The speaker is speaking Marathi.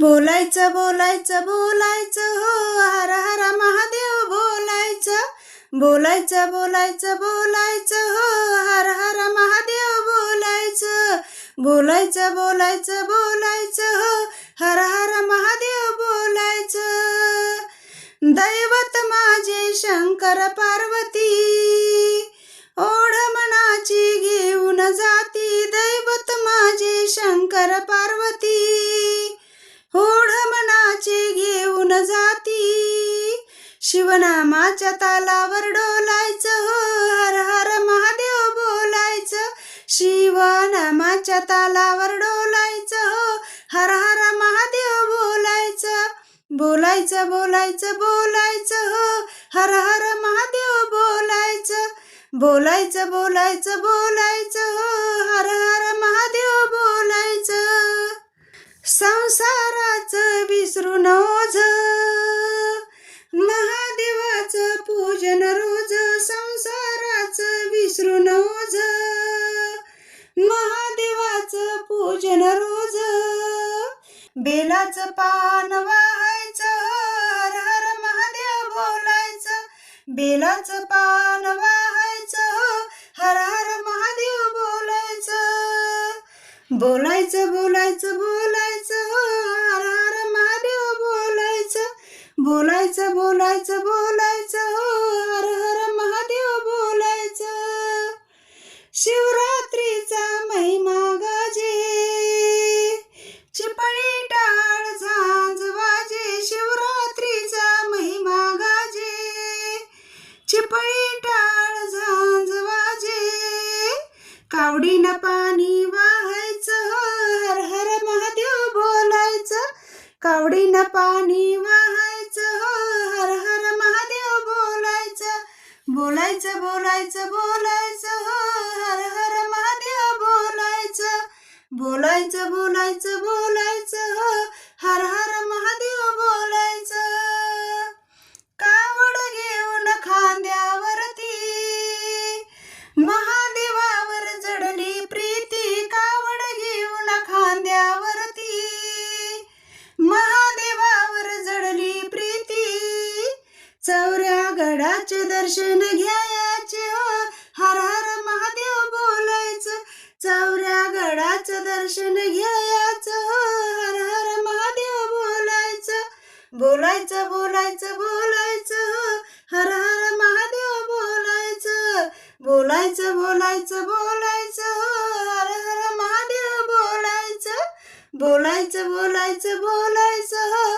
बोलायचं बोलायचं बोलायचं हो हर हर महादेव बोलायचं. बोलायचं बोलायचं बोलायचं हो हर हर महादेव बोलायचं. बोलायचं बोलायचं बोलायचं हो हर हर महादेव बोलायचं. दैवत माझे शंकर पार्वती शिवनामाच्या तालावर डोलायचं हो हर हर महादेव बोलायचं. शिवनामाच्या तालावर डोलायचं हो हर हर महादेव बोलायचं. बोलायचं बोलायचं बोलायचं हो हर हर महादेव बोलायचं. बोलायचं बोलायचं बोलायचं हो हर हर महादेव बोलायचं. बेलाचं पान वाहायचं हर हर महादेव बोलायचं. बेलाचं पान वाहायचं हर हर महादेव बोलायचं. बोलायचं बोलायचं बोलायचं हर हर महादेव बोलायचं. बोलायचं बोलायचं बोलायचं हर हर महादेव बोलायचं. शिवरा चिपळी टाळ झांज वाजे कावडीनं पाणी वाहायचं हर हर महादेव बोलायचं. कावडीनं पाणी वाहायचं हर हर महादेव बोलायचं. बोलायचं बोलायचं बोलायचं हर हर महादेव बोलायचं. बोलायचं बोलायचं गडाचे दर्शन घ्यायचे हो. हर हर महादेव बोलायचं. चौऱ्या गडाचं दर्शन घ्यायचं हो. हर हर महादेव बोलायचं. बोलायचं बोलायचं बोलायचं हो. हर हर महादेव बोलायचं. बोलायचं बोलायचं बोलायचं हो. हर हर महादेव बोलायचं. बोलायचं बोलायचं बोलायचं हो.